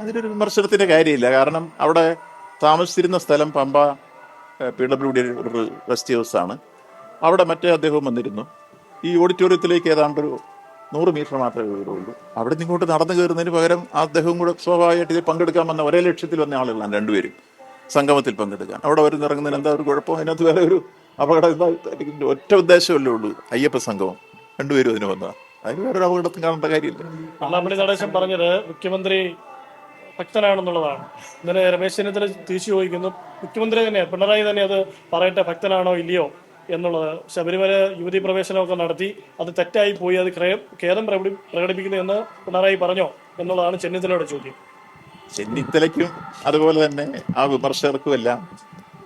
അതിനൊരു വിമർശനത്തിന്റെ കാര്യമില്ല. കാരണം അവിടെ താമസിച്ചിരുന്ന സ്ഥലം പമ്പ പി ഡബ്ല്യു ഡി ഒരു റെസ്റ്റ് ഹൗസ് ആണ്. അവിടെ മറ്റേ അദ്ദേഹം വന്നിരുന്നു. ഈ ഓഡിറ്റോറിയത്തിലേക്ക് ഏതാണ്ട് ഒരു നൂറ് മീറ്റർ മാത്രമേ ഉള്ളൂ അവിടെ നിങ്ങോട്ട് നടന്നു കയറുന്നതിന് പകരം ആ അദ്ദേഹവും കൂടെ സ്വാഭാവികമായിട്ട് ഇതിൽ പങ്കെടുക്കാൻ വന്ന ഒരേ ലക്ഷ്യത്തിൽ വന്ന ആളുകളാണ് രണ്ടുപേരും സംഗമത്തിൽ പങ്കെടുക്കാൻ. അവിടെ വരുന്ന ഇറങ്ങുന്നതിന് എന്താ ഒരു കുഴപ്പം? അതിനകത്ത് വേറെ ഒരു അപകടം ഒറ്റ ഉദ്ദേശമല്ലേ ഉള്ളൂ. അയ്യപ്പ സംഗമം. രണ്ടുപേരും അതിന് വന്നതാണ് അതിന് വേറൊരു അപകടത്തിന് കാണേണ്ട കാര്യമില്ല. വെള്ളാപ്പള്ളി നടേശൻ പറഞ്ഞത് മുഖ്യമന്ത്രി ഭക്തനാണെന്നുള്ളതാണ്. ഇന്നലെ രമേശ് ചെന്നിത്തല തിരിച്ചു ചോദിക്കുന്നു മുഖ്യമന്ത്രി തന്നെ പിണറായി തന്നെ അത് പറയട്ടെ ഭക്തനാണോ ഇല്ലയോ? എന്നുള്ളത് ശബരിമല യുവതി പ്രവേശനമൊക്കെ നടത്തി അത് തെറ്റായി പോയി അത് ഖേദം പ്രകടി പ്രകടിപ്പിക്കുന്നു എന്ന് പിണറായി പറഞ്ഞോ എന്നുള്ളതാണ് ചെന്നിത്തലയുടെ ചോദ്യം. ചെന്നിത്തലയ്ക്കും അതുപോലെ തന്നെ ആ വിമർശകർക്കും എല്ലാം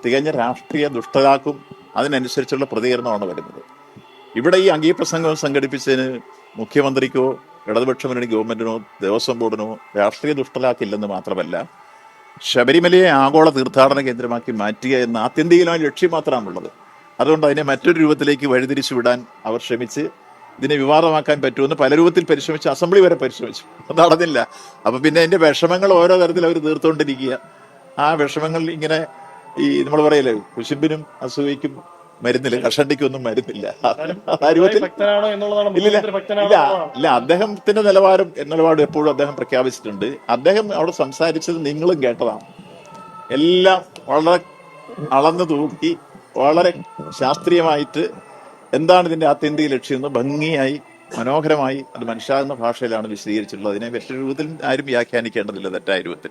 തികഞ്ഞ രാഷ്ട്രീയ ദുഷ്ടതാക്കും അതിനനുസരിച്ചുള്ള പ്രതികരണമാണ് വരുന്നത്. ഇവിടെ ഈ അംഗീപ്രസംഗം സംഘടിപ്പിച്ചതിന് മുഖ്യമന്ത്രിക്കോ ഇടതുപക്ഷ മുന്നണി ഗവൺമെന്റിനോ ദേവസ്വം ബോർഡിനോ രാഷ്ട്രീയ ദുഷ്ടലാക്കില്ലെന്ന് മാത്രമല്ല ശബരിമലയെ ആഗോള തീർത്ഥാടന കേന്ദ്രമാക്കി മാറ്റുക എന്ന ആത്യന്തികമായ ലക്ഷ്യം മാത്രമാണുള്ളത്. അതുകൊണ്ട് അതിനെ മറ്റൊരു രൂപത്തിലേക്ക് വഴിതിരിച്ചു വിടാൻ അവർ ശ്രമിച്ച് ഇതിനെ വിവാദമാക്കാൻ പറ്റുമെന്ന് പല രൂപത്തിൽ പരിശ്രമിച്ച് അസംബ്ലി വരെ പരിശ്രമിച്ചു. നടന്നില്ല. അപ്പൊ പിന്നെ അതിന്റെ വിഷമങ്ങൾ ഓരോ തരത്തിൽ അവർ തീർത്തുകൊണ്ടിരിക്കുക. ആ വിഷമങ്ങൾ ഇങ്ങനെ ഈ നമ്മൾ പറയല്ലേ കുശുമ്പിനും അസൂയയ്ക്കും മരുന്നില്ല. കഷണ്ടിക്ക് ഒന്നും മരുന്നില്ല ഇല്ല അദ്ദേഹത്തിന്റെ നിലവാരം നിലപാട് എപ്പോഴും അദ്ദേഹം പ്രഖ്യാപിച്ചിട്ടുണ്ട്. അദ്ദേഹം അവിടെ സംസാരിച്ചത് നിങ്ങളും കേട്ടതാണ്. എല്ലാം വളരെ അളന്നു തൂക്കി വളരെ ശാസ്ത്രീയമായിട്ട് എന്താണ് ഇതിന്റെ ആത്യന്തിക ലക്ഷ്യം എന്ന് ഭംഗിയായി മനോഹരമായി അത് മനസ്സിലാകുന്ന ഭാഷയിലാണ് വിശദീകരിച്ചിട്ടുള്ളത്. അതിനെ വ്യക്തി രൂപത്തിൽ ആരും വ്യാഖ്യാനിക്കേണ്ടതില്ല തെറ്റായ രൂപത്തിൽ.